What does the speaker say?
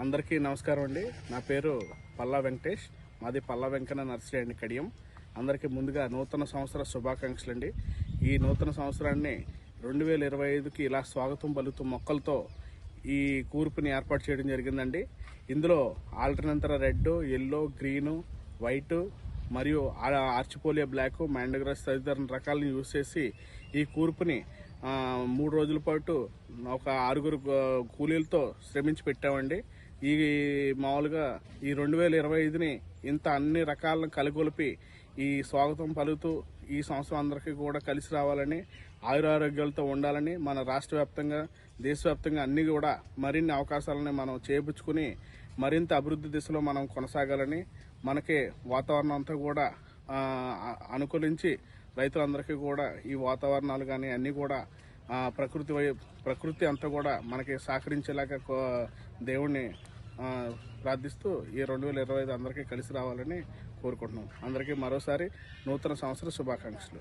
అందరికీ నమస్కారం అండి. నా పేరు పల్లా వెంకటేష్. మాది పల్లా వెంకన్న నర్సరీ అండి కడియం. అందరికీ ముందుగా నూతన సంవత్సర శుభాకాంక్షలు అండి. ఈ నూతన సంవత్సరాన్ని రెండు వేల ఇరవై ఐదుకి ఇలా స్వాగతం పలుకుతూ మొక్కలతో ఈ కూర్పుని ఏర్పాటు చేయడం జరిగిందండి. ఇందులో ఆల్టర్నంతర రెడ్ ఎల్లో గ్రీను వైటు మరియు ఆ- ఆర్చిపోలియా బ్లాక్ మ్యాండగ్రస్ తదితర రకాలను యూజ్ చేసి ఈ కూర్పుని మూడు రోజుల పాటు ఒక ఆరుగురు కూలీలతో శ్రమించి పెట్టామండి. ఈ మామూలుగా ఈ రెండు వేల ఇరవై ఐదుని ఇంత అన్ని రకాలను కలగొలిపి ఈ స్వాగతం పలుకుతూ ఈ సంవత్సరం అందరికీ కూడా కలిసి రావాలని ఆయురారోగ్యాలతో ఉండాలని మన రాష్ట్ర వ్యాప్తంగా దేశవ్యాప్తంగా అన్ని కూడా మరిన్ని అవకాశాలని మనం చేపుచ్చుకుని మరింత అభివృద్ధి దిశలో మనం కొనసాగాలని మనకి వాతావరణం అంతా కూడా అనుకూలించి రైతులందరికీ కూడా ఈ వాతావరణాలు కానీ అన్నీ కూడా ప్రకృతి వై- ప్రకృతి అంతా కూడా మనకి సహకరించేలాగా దేవుణ్ణి ప్రార్థిస్తూ ఈ రెండు వేల ఇరవై ఐదు అందరికీ కలిసి రావాలని కోరుకుంటున్నాం. అందరికీ మరోసారి నూతన సంవత్సర శుభాకాంక్షలు.